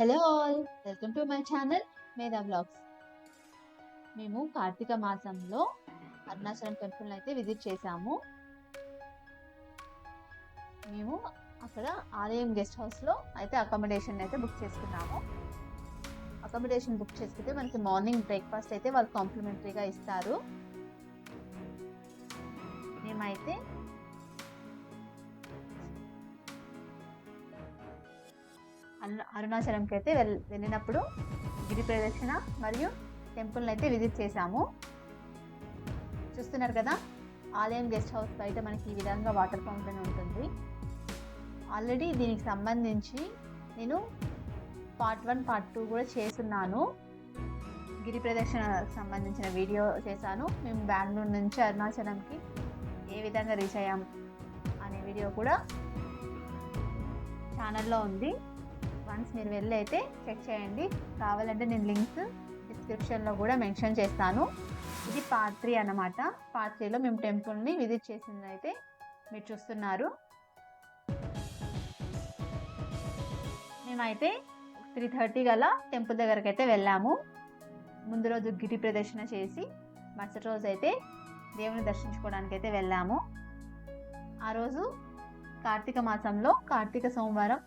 Hello all welcome to my channel Medha blogs మేము కార్తీక మాసంలో Arunachalam temple అయితే విజిట్ చేశాము. మేము అక్కడ ఆలయం గెస్ట్ హౌస్లో అయితే అకామిడేషన్ అయితే బుక్ చేసుకున్నాము. అకామిడేషన్ బుక్ చేసుకుంటే మనకి మార్నింగ్ బ్రేక్ఫాస్ట్ అయితే వాళ్ళు కాంప్లిమెంటరీగా ఇస్తారు. మేమైతే అరుణాచలంకి అయితే వెళ్ వెళ్ళినప్పుడు గిరి ప్రదక్షిణ మరియు టెంపుల్ని అయితే విజిట్ చేశాము. చూస్తున్నారు కదా ఆలయం గెస్ట్ హౌస్ బయట మనకి ఈ విధంగా వాటర్ ఫౌంటైన్ ఉంటుంది. ఆల్రెడీ దీనికి సంబంధించి నేను పార్ట్ వన్ పార్ట్ టూ కూడా చేస్తున్నాను. గిరి ప్రదక్షిణ సంబంధించిన వీడియో చేశాను. మేము బెంగళూరు నుంచి అరుణాచలంకి ఏ విధంగా రీచ్ అయ్యాం అనే వీడియో కూడా ఛానల్లో ఉంది. వన్స్ మీరు వెళ్ళి అయితే చెక్ చేయండి. కావాలంటే నేను లింక్స్ డిస్క్రిప్షన్లో కూడా మెన్షన్ చేస్తాను. ఇది పార్ట్ త్రీ అనమాట పార్ట్ త్రీలో మేము టెంపుల్ని విజిట్ చేసింది అయితే మీరు చూస్తున్నారు. మేమైతే త్రీ థర్టీ గల టెంపుల్ దగ్గరికి అయితే వెళ్ళాము. ముందు రోజు గిరి ప్రదర్శన చేసి మరుసటి రోజు అయితే దేవుని దర్శించుకోవడానికి అయితే వెళ్ళాము. ఆ రోజు కార్తీక మాసంలో కార్తీక సోమవారం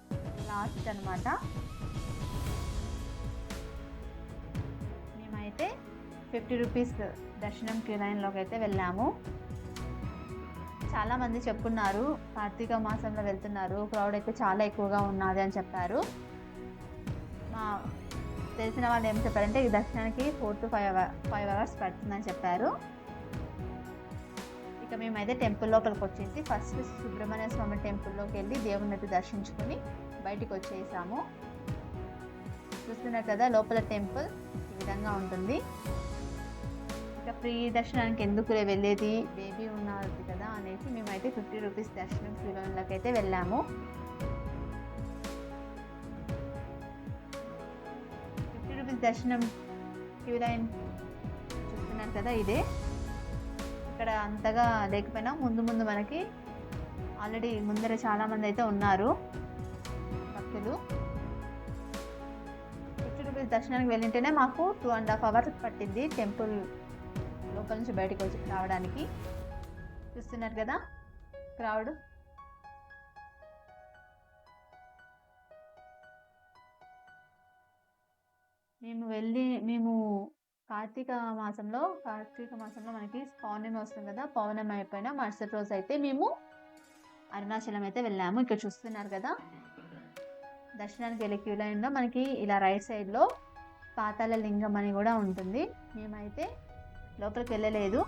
లాస్ట్ అనమాట మేమైతే ఫిఫ్టీ రూపీస్ దర్శనం క్యూ లైన్లోకి అయితే వెళ్ళాము. చాలామంది చెప్పున్నారు కార్తీక మాసంలో వెళ్తున్నారు క్రౌడ్ అయితే చాలా ఎక్కువగా ఉన్నది అని చెప్పారు. మా తెలిసిన వాళ్ళు ఏం చెప్పారంటే ఈ దర్శనానికి four to five hour five hours పడుతుందని చెప్పారు. ఇక మేమైతే టెంపుల్ లోపలికి వచ్చేసి ఫస్ట్ సుబ్రహ్మణ్య స్వామి టెంపుల్లోకి వెళ్ళి దేవుని అయితే దర్శించుకొని బయటికి వచ్చేసాము చూస్తున్నారు కదా లోపల టెంపుల్ ఈ విధంగా ఉంటుంది. ఇక ఫ్రీ దర్శనానికి ఎందుకు వెళ్ళేది? బేబీ ఉన్నది కదా అనేసి మేమైతే ఫిఫ్టీ రూపీస్ దర్శనం క్యూలోకి అయితే వెళ్ళాము. ఫిఫ్టీ రూపీస్ దర్శనం క్యూ లైన్ చూస్తున్నారు కదా ఇదే. ఇక్కడ అంతగా లేకపోయినా ముందు ముందు మనకి ఆల్రెడీ ముందర చాలామంది అయితే ఉన్నారు. దర్శనానికి వెళ్ళింటేనే మాకు టూ అండ్ హాఫ్ అవర్స్ పట్టింది టెంపుల్ లోపల నుంచి బయటకు వచ్చి రావడానికి. చూస్తున్నారు కదా క్రౌడ్. మేము వెళ్ళి మేము కార్తీక మాసంలో కార్తీక మాసంలో మనకి పౌర్ణమి వస్తుంది కదా పౌర్ణమి అయిపోయిన మరుసటి రోజు అయితే మేము అరుణాచలం అయితే వెళ్ళాము. ఇక్కడ చూస్తున్నారు కదా దర్శనానికి వెళ్ళే క్యూ లైన్లో మనకి ఇలా రైట్ సైడ్లో పాతాళ లింగం అని కూడా ఉంటుంది. మేమైతే లోపలికి వెళ్ళలేదు.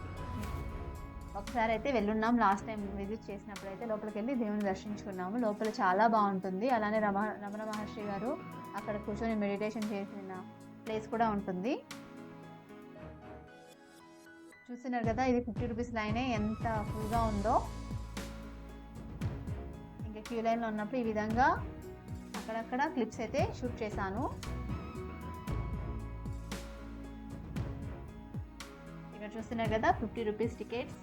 ఒకసారి అయితే వెళ్ళున్నాం. లాస్ట్ టైం విజిట్ చేసినప్పుడు అయితే లోపలికి వెళ్ళి దేవుని దర్శించుకున్నాము. లోపల చాలా బాగుంటుంది. అలానే రమ రమణ మహర్షి గారు అక్కడ కూర్చొని మెడిటేషన్ చేసిన ప్లేస్ కూడా ఉంటుంది. చూస్తున్నారు కదా ఇది ఫిఫ్టీ రూపీస్ లైనే ఎంత ఫుల్గా ఉందో. ఇంకా క్యూ లైన్లో ఉన్నప్పుడు ఈ విధంగా అక్కడక్కడ క్లిప్స్ అయితే షూట్ చేశాను. చూస్తున్నారు కదా ఫిఫ్టీ రూపీస్ టికెట్స్.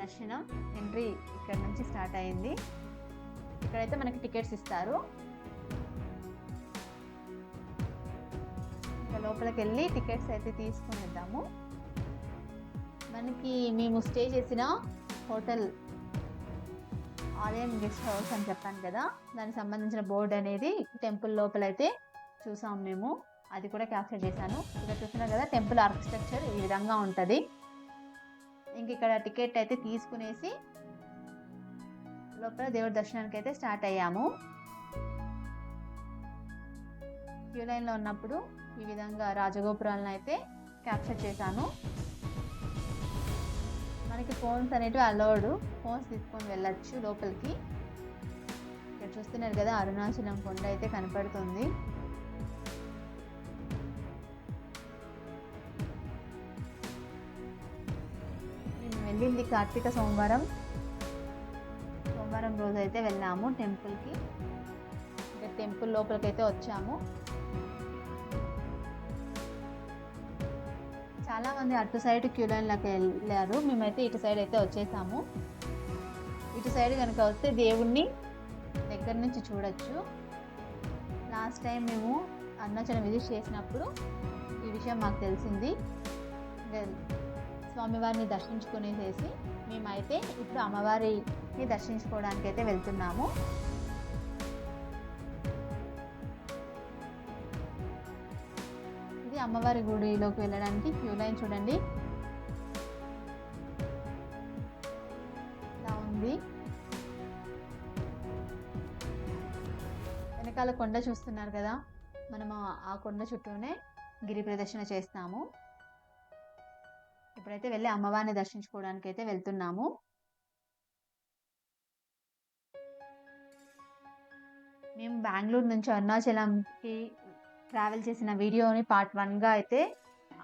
దర్శనం ఎంట్రీ ఇక్కడ నుంచి స్టార్ట్ అయింది. ఇక్కడైతే మనకి టికెట్స్ ఇస్తారు. ఇంకా లోపలికి వెళ్ళి టికెట్స్ అయితే తీసుకుని వెళ్దాము. మనకి మేము స్టే చేసిన హోటల్ ఆలయం గెస్ట్ హౌస్ అని చెప్పాను కదా. దానికి సంబంధించిన బోర్డు అనేది టెంపుల్ లోపల అయితే చూసాం మేము. అది కూడా క్యాప్చర్ చేశాను. ఇక్కడ చూస్తున్నారు కదా టెంపుల్ ఆర్కిటెక్చర్ ఈ విధంగా ఉంటుంది. ఇంక ఇక్కడ టికెట్ అయితే తీసుకునేసి లోపల దేవుడి దర్శనానికి అయితే స్టార్ట్ అయ్యాము. క్యూ లైన్లో ఉన్నప్పుడు ఈ విధంగా రాజగోపురాలను అయితే క్యాప్చర్ చేశాను. మనకి ఫోన్స్ అనేటివి అలౌడ్. ఫోన్స్ తీసుకొని వెళ్ళచ్చు లోపలికి. ఇక్కడ చూస్తున్నారు కదా అరుణాచలం కొండ అయితే కనపడుతుంది. వెళ్ళింది కార్తీక సోమవారం. సోమవారం రోజు అయితే వెళ్ళాము టెంపుల్కి. ఇంకా టెంపుల్ లోపలికి అయితే వచ్చాము. చాలామంది అటు సైడ్ క్యూ లైన్లోకి వెళ్ళారు. మేమైతే ఇటు సైడ్ అయితే వచ్చేసాము. ఇటు సైడ్ కనుక వస్తే దేవుణ్ణి దగ్గర నుంచి చూడొచ్చు. లాస్ట్ టైం మేము అరుణాచలం విజిట్ చేసినప్పుడు ఈ విషయం మాకు తెలిసింది. స్వామివారిని దర్శించుకునేసేసి మేమైతే ఇప్పుడు అమ్మవారిని దర్శించుకోవడానికి అయితే వెళ్తున్నాము. ఇది అమ్మవారి గుడిలోకి వెళ్ళడానికి క్యూ లైన్ చూడండి. ఇలా ఉంది. వెనకాల కొండ చూస్తున్నారు కదా మనము ఆ- ఆ కొండ చుట్టూనే గిరి ప్రదక్షిణ చేస్తాము. ఇప్పుడైతే వెళ్ళి అమ్మవారిని దర్శించుకోవడానికి అయితే వెళ్తున్నాము. మేము బెంగళూరు నుంచి అరుణాచలంకి ట్రావెల్ చేసిన వీడియోని పార్ట్ వన్గా అయితే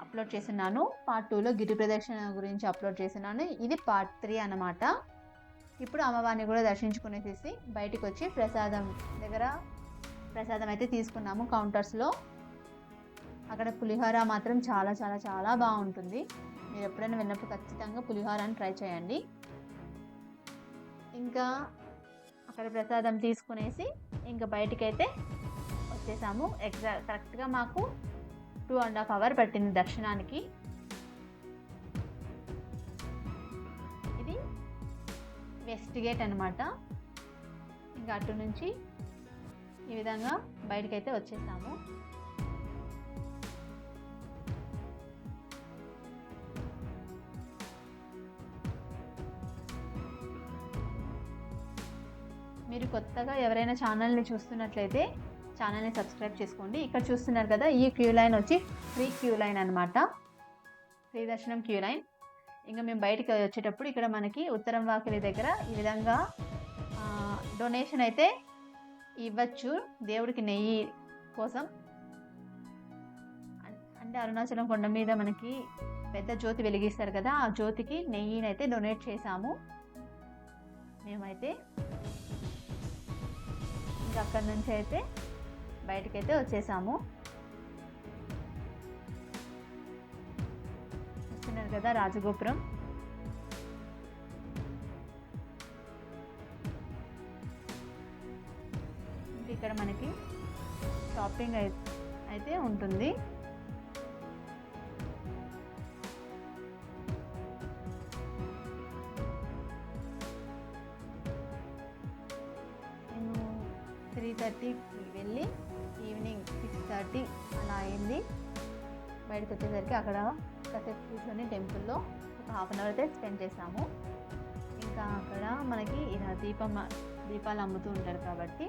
అప్లోడ్ చేస్తున్నాను. పార్ట్ టూలో గిరి ప్రదక్షిణ గురించి అప్లోడ్ చేస్తున్నాను. ఇది పార్ట్ త్రీ అన్నమాట. ఇప్పుడు అమ్మవారిని కూడా దర్శించుకునేసేసి బయటికి వచ్చి ప్రసాదం దగ్గర ప్రసాదం అయితే తీసుకున్నాము కౌంటర్స్లో అక్కడ పులిహోర మాత్రం చాలా చాలా చాలా బాగుంటుంది. మీరు ఎప్పుడైనా విన్నప్పుడు ఖచ్చితంగా పులిహోరని ట్రై చేయండి. ఇంకా అక్కడ ప్రసాదం తీసుకునేసి ఇంకా బయటికైతే వచ్చేసాము. ఎగ్జా కరెక్ట్గా మాకు టూ అండ్ హాఫ్ అవర్ పట్టింది దర్శనానికి. ఇది వెస్ట్ గేట్ అనమాట ఇంకా అటు నుంచి ఈ విధంగా బయటకైతే వచ్చేసాము. మీరు కొత్తగా ఎవరైనా ఛానల్ని చూస్తున్నట్లయితే ఛానల్ని సబ్స్క్రైబ్ చేసుకోండి. ఇక్కడ చూస్తున్నారు కదా ఈ క్యూ లైన్ వచ్చి ఫ్రీ క్యూ లైన్ అనమాట ఫ్రీ దర్శనం క్యూ లైన్. ఇంకా మేము బయటికి వచ్చేటప్పుడు ఇక్కడ మనకి ఉత్తరం వాకిలి దగ్గర ఈ విధంగా డొనేషన్ అయితే ఇవ్వచ్చు. దేవుడికి నెయ్యి కోసం. అంటే అరుణాచలం కొండ మీద మనకి పెద్ద జ్యోతి వెలిగిస్తారు కదా ఆ జ్యోతికి నెయ్యిని అయితే డొనేట్ చేశాము. మేమైతే ఇంకా అక్కడి నుంచి అయితే బయటకైతే వచ్చేసాము. చూస్తున్నారు కదా రాజగోపురం. ఇక్కడ మనకి షాపింగ్ అయితే ఉంటుంది. త్రీ థర్టీకి వెళ్ళి ఈవినింగ్ సిక్స్ థర్టీ అలా అయింది. బయటకు వచ్చేసరికి అక్కడ కాసేపు కూర్చొని టెంపుల్లో ఒక హాఫ్ అన్ అవర్ అయితే స్పెండ్ చేసాము. ఇంకా అక్కడ మనకి ఇలా దీపం దీపాలు అమ్ముతూ ఉంటారు కాబట్టి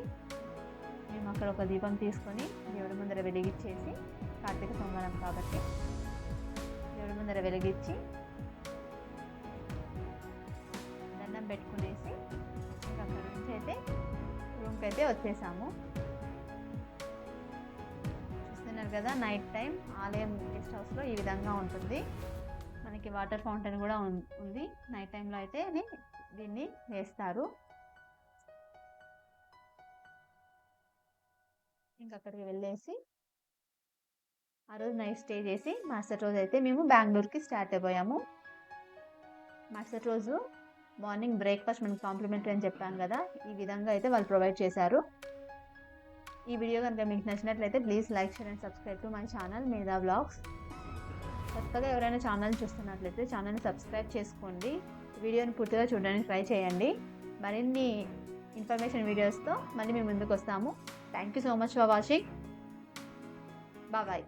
మేము అక్కడ ఒక దీపం తీసుకొని దేవుడి ముందర వెలిగించేసి కార్తీక సోమవారం కాబట్టి దేవుడి ముందర వెలిగించి రూమ్కి అయితే వచ్చేసాము. చూస్తున్నారు కదా నైట్ టైం ఆలయం గెస్ట్ హౌస్లో ఈ విధంగా ఉంటుంది. మనకి వాటర్ ఫౌంటైన్ కూడా ఉంది. నైట్ టైంలో అయితే దీన్ని వేస్తారు. ఇంకా అక్కడికి వెళ్ళేసి ఆ రోజు నైట్ స్టే చేసి మరుసటి రోజు అయితే మేము బెంగళూరుకి స్టార్ట్ అయిపోయాము. మరుసటి రోజు మార్నింగ్ బ్రేక్ఫాస్ట్ మనకి కాంప్లిమెంటరీ అని చెప్పాను కదా ఈ విధంగా అయితే వాళ్ళు ప్రొవైడ్ చేశారు. ఈ వీడియో కనుక మీకు నచ్చినట్లయితే please like share and subscribe to my channel Medha blogs కొత్తగా ఎవరైనా ఛానల్ చూస్తున్నట్లయితే ఛానల్ని సబ్స్క్రైబ్ చేసుకోండి. వీడియోని పూర్తిగా చూడడానికి ట్రై చేయండి. మరిన్ని ఇన్ఫర్మేషన్ వీడియోస్తో మళ్ళీ మేము ముందుకు వస్తాము. Thank you so much for watching bye